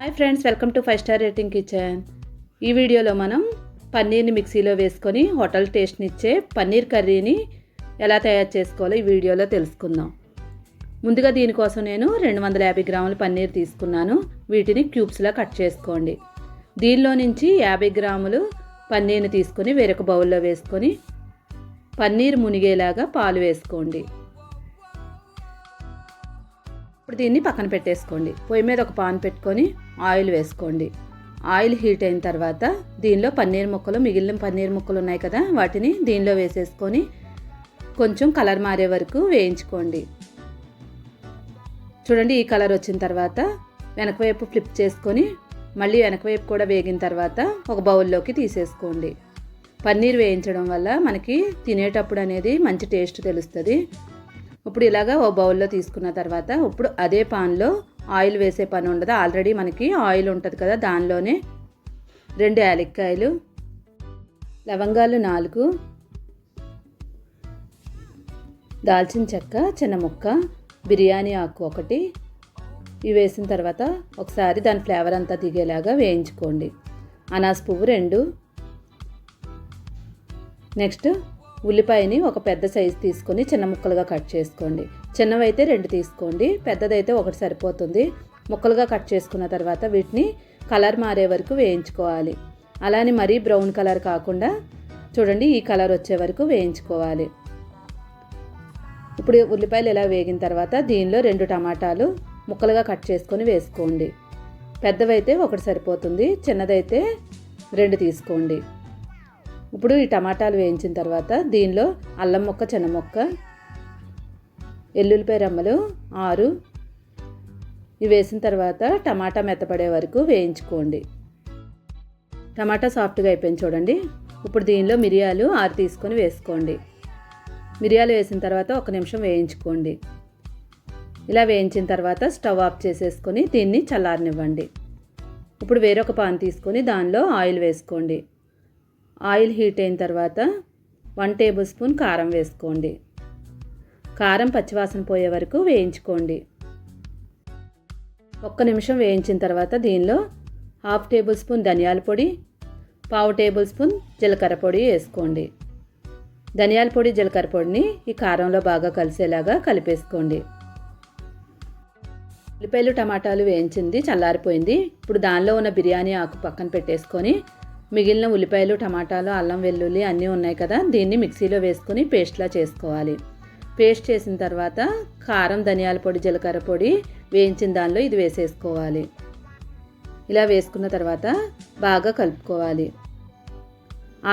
Hi friends welcome to five star rating kitchen ఈ వీడియోలో మనం పన్నీర్ని మిక్సీలో వేసుకొని హోటల్ టేస్ట్ని ఇచ్చే పన్నీర్ కర్రీని ఎలా తయారు చేసుకోవాలో ఈ వీడియోలో తెలుసుకుందాం. ముందుగా దీనికోసం నేను రెండు వందల యాభై గ్రాముల పన్నీర్ తీసుకున్నాను. వీటిని క్యూబ్స్లా కట్ చేసుకోండి. దీనిలో నుంచి యాభై గ్రాములు పన్నీర్ని తీసుకొని వేరొక బౌల్లో వేసుకొని పన్నీర్ మునిగేలాగా పాలు వేసుకోండి. ఇప్పుడు దీన్ని పక్కన పెట్టేసుకోండి. పొయ్యి మీద ఒక పాన్ పెట్టుకొని ఆయిల్ వేసుకోండి. ఆయిల్ హీట్ అయిన తర్వాత దీనిలో పన్నీర్ ముక్కలు మిగిలిన పన్నీర్ ముక్కలు ఉన్నాయి కదా వాటిని దీనిలో వేసేసుకొని కొంచెం కలర్ మారే వరకు వేయించుకోండి. చూడండి ఈ కలర్ వచ్చిన తర్వాత వెనక వైపు ఫ్లిప్ చేసుకొని మళ్ళీ వెనక వైపు కూడా వేగిన తర్వాత ఒక బౌల్లోకి తీసేసుకోండి. పన్నీర్ వేయించడం వల్ల మనకి తినేటప్పుడు అనేది మంచి టేస్ట్ తెలుస్తుంది. ఇప్పుడు ఇలాగా ఓ బౌల్లో తీసుకున్న తర్వాత ఇప్పుడు అదే పాన్లో ఆయిల్ వేసే పని ఉండదు. ఆల్రెడీ మనకి ఆయిల్ ఉంటుంది కదా దానిలోనే రెండు యాలక్కాయలు లవంగాలు నాలుగు దాల్చిన చెక్క చిన్న ముక్క బిర్యానీ ఆకు ఒకటి. ఇవి వేసిన తర్వాత ఒకసారి దాని ఫ్లేవర్ అంతా దిగేలాగా వేయించుకోండి. అనాస్ పువ్వు రెండు. నెక్స్ట్ ఉల్లిపాయని ఒక పెద్ద సైజు తీసుకొని చిన్న ముక్కలుగా కట్ చేసుకోండి. చిన్నవైతే రెండు తీసుకోండి. పెద్దదైతే ఒకటి సరిపోతుంది. ముక్కలుగా కట్ చేసుకున్న తర్వాత వీటిని కలర్ మారే వరకు వేయించుకోవాలి. అలానే మరీ బ్రౌన్ కలర్ కాకుండా చూడండి ఈ కలర్ వచ్చే వరకు వేయించుకోవాలి. ఇప్పుడు ఉల్లిపాయలు ఇలా వేగిన తర్వాత దీనిలో రెండు టమాటాలు ముక్కలుగా కట్ చేసుకొని వేసుకోండి. పెద్దవైతే ఒకటి సరిపోతుంది. చిన్నదైతే రెండు తీసుకోండి. ఇప్పుడు ఈ టమాటాలు వేయించిన తర్వాత దీనిలో అల్లం ముక్క చిన్న ముక్క ఎల్లుల్లిపాయ రమ్మలు ఆరు. ఇవి వేసిన తర్వాత టమాటా మెత్తపడే వరకు వేయించుకోండి. టమాటా సాఫ్ట్గా అయిపోయింది చూడండి. ఇప్పుడు దీనిలో మిరియాలు ఆరు తీసుకొని వేసుకోండి. మిరియాలు వేసిన తర్వాత ఒక నిమిషం వేయించుకోండి. ఇలా వేయించిన తర్వాత స్టవ్ ఆఫ్ చేసేసుకొని దీన్ని చల్లారనివ్వండి. ఇప్పుడు వేరొక పాన్ తీసుకొని దానిలో ఆయిల్ వేసుకోండి. ఆయిల్ హీట్ అయిన తర్వాత వన్ టేబుల్ స్పూన్ కారం వేసుకోండి. కారం పచ్చివాసన పోయే వరకు వేయించుకోండి. ఒక్క నిమిషం వేయించిన తర్వాత దీనిలో హాఫ్ టేబుల్ స్పూన్ ధనియాల పొడి పావు టేబుల్ స్పూన్ జీలకర్ర పొడి వేసుకోండి. ధనియాల పొడి జీలకర్ర పొడిని ఈ కారంలో బాగా కలిసేలాగా కలిపేసుకోండి. ఉల్లిపాయలు టమాటాలు వేయించింది చల్లారిపోయింది. ఇప్పుడు దానిలో ఉన్న బిర్యానీ ఆకు పక్కన పెట్టేసుకొని మిగిలిన ఉల్లిపాయలు టమాటాలు అల్లం వెల్లుల్లి అన్నీ ఉన్నాయి కదా దీన్ని మిక్సీలో వేసుకొని పేస్ట్లా చేసుకోవాలి. పేస్ట్ చేసిన తర్వాత కారం ధనియాల పొడి జీలకర్ర పొడి వేయించిన దానిలో ఇది వేసేసుకోవాలి. ఇలా వేసుకున్న తర్వాత బాగా కలుపుకోవాలి.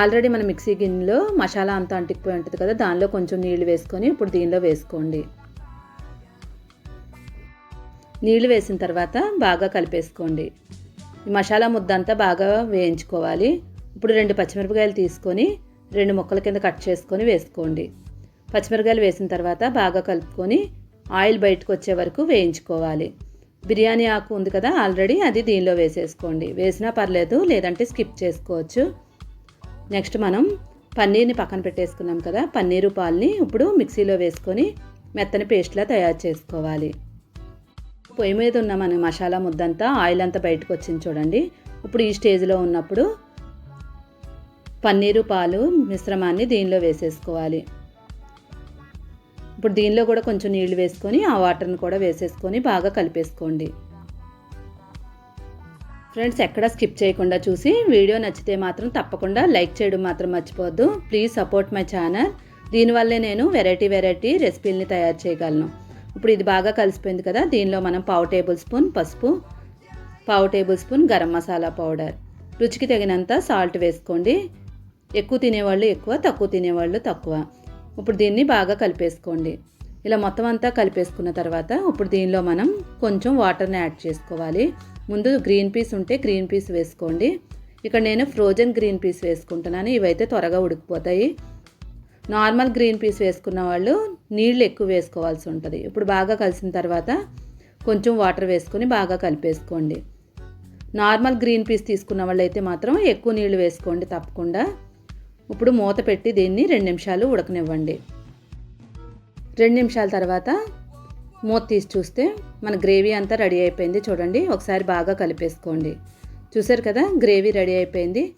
ఆల్రెడీ మన మిక్సీ గిన్నెలో మసాలా అంతా అంటుకుపోయి ఉంటుంది కదా దానిలో కొంచెం నీళ్ళు వేసుకొని ఇప్పుడు దీనిలో వేసుకోండి. నీళ్ళు వేసిన తర్వాత బాగా కలిపేసుకోండి. ఈ మసాలా ముద్ద అంతా బాగా వేయించుకోవాలి. ఇప్పుడు రెండు పచ్చిమిరపకాయలు తీసుకొని రెండు ముక్కల కింద కట్ చేసుకొని వేసుకోండి. పచ్చిమిరపకాయలు వేసిన తర్వాత బాగా కలుపుకొని ఆయిల్ బయటకు వచ్చే వరకు వేయించుకోవాలి. బిర్యానీ ఆకు ఉంది కదా ఆల్రెడీ అది దీనిలో వేసేసుకోండి. వేసినా పర్లేదు లేదంటే స్కిప్ చేసుకోవచ్చు. నెక్స్ట్ మనం పన్నీర్ని పక్కన పెట్టేసుకున్నాం కదా పన్నీరు పాల్ని ఇప్పుడు మిక్సీలో వేసుకొని మెత్తని పేస్ట్లా తయారు చేసుకోవాలి. పొయ్యి మీద ఉన్న మన మసాలా ముద్దంతా ఆయిల్ అంతా బయటకు వచ్చింది చూడండి. ఇప్పుడు ఈ స్టేజ్లో ఉన్నప్పుడు పన్నీరు పాలు మిశ్రమాన్ని దీనిలో వేసేసుకోవాలి. ఇప్పుడు దీనిలో కూడా కొంచెం నీళ్ళు వేసుకొని ఆ వాటర్ని కూడా వేసేసుకొని బాగా కలిపేసుకోండి. ఫ్రెండ్స్ ఎక్కడ స్కిప్ చేయకుండా చూసి వీడియో నచ్చితే మాత్రం తప్పకుండా లైక్ చేయడం మాత్రం మర్చిపోవద్దు. Please support my channel. దీనివల్లే నేను వెరైటీ వెరైటీ రెసిపీలని తయారు చేయగలను. ఇప్పుడు ఇది బాగా కలిసిపోయింది కదా దీనిలో మనం పావు టేబుల్ స్పూన్ పసుపు పావు tablespoon garam masala powder. రుచికి తగినంత సాల్ట్ వేసుకోండి. ఎక్కువ తినేవాళ్ళు ఎక్కువ తక్కువ తినేవాళ్ళు తక్కువ. ఇప్పుడు దీన్ని బాగా కలిపేసుకోండి. ఇలా మొత్తం అంతా కలిపేసుకున్న తర్వాత ఇప్పుడు దీనిలో మనం కొంచెం వాటర్ని యాడ్ చేసుకోవాలి. ముందు గ్రీన్ పీస్ ఉంటే గ్రీన్ పీస్ వేసుకోండి. ఇక్కడ నేను ఫ్రోజన్ గ్రీన్ పీస్ వేసుకుంటున్నాను. ఇవైతే త్వరగా ఉడికిపోతాయి. నార్మల్ గ్రీన్ పీస్ వేసుకున్న వాళ్ళు నీళ్ళు ఎక్కువ వేసుకోవాల్సి ఉంటుంది. ఇప్పుడు బాగా కలిసిన తర్వాత కొంచెం వాటర్ వేసుకొని బాగా కలిపేసుకోండి. నార్మల్ గ్రీన్ పీస్ తీసుకున్న వాళ్ళు అయితే మాత్రం ఎక్కువ నీళ్ళు వేసుకోండి తప్పకుండా. ఇప్పుడు మూత పెట్టి దీన్ని రెండు నిమిషాలు ఉడకనివ్వండి. రెండు నిమిషాల తర్వాత మూత తీసి చూస్తే మన గ్రేవీ అంతా రెడీ అయిపోయింది చూడండి. ఒకసారి బాగా కలిపేసుకోండి. చూసారు కదా గ్రేవీ రెడీ అయిపోయింది.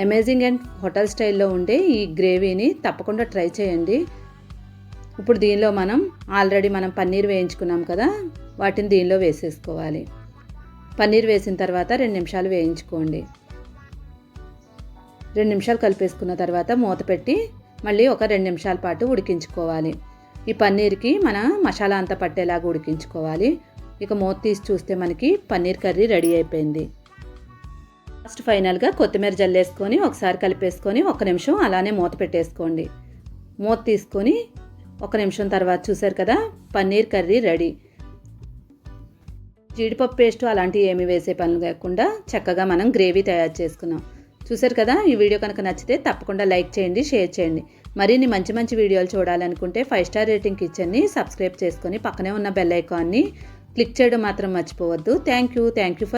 అమేజింగ్ అండ్ హోటల్ స్టైల్లో ఉండే ఈ గ్రేవీని తప్పకుండా ట్రై చేయండి. ఇప్పుడు దీనిలో మనం ఆల్రెడీ మనం పన్నీర్ వేయించుకున్నాం కదా వాటిని దీనిలో వేసేసుకోవాలి. పన్నీర్ వేసిన తర్వాత రెండు నిమిషాలు వేయించుకోండి. రెండు నిమిషాలు కలిపేసుకున్న తర్వాత మూత పెట్టి మళ్ళీ ఒక రెండు నిమిషాల పాటు ఉడికించుకోవాలి. ఈ పన్నీర్కి మన మసాలా అంతా పట్టేలాగా ఉడికించుకోవాలి. ఇక మూత తీసి చూస్తే మనకి పన్నీర్ కర్రీ రెడీ అయిపోయింది. లాస్ట్ ఫైనల్గా కొత్తిమీర జల్లేసుకొని ఒకసారి కలిపేసుకొని ఒక నిమిషం అలానే మూత పెట్టేసుకోండి. మూత తీసుకొని ఒక నిమిషం తర్వాత చూసారు కదా పన్నీర్ కర్రీ రెడీ. జీడిపప్పు పేస్ట్ అలాంటివి ఏమి వేసే పనులు లేకుండా చక్కగా మనం గ్రేవీ తయారు చేసుకున్నాం. చూసారు కదా ఈ వీడియో కనుక నచ్చితే తప్పకుండా లైక్ చేయండి షేర్ చేయండి. మరిన్ని మంచి మంచి వీడియోలు చూడాలనుకుంటే ఫైవ్ స్టార్ రేటింగ్ కిచెన్ని సబ్స్క్రైబ్ చేసుకొని పక్కనే ఉన్న బెల్ ఐకాన్ని క్లిక్ చేయడం మాత్రం మర్చిపోవద్దు. Thank you thank you for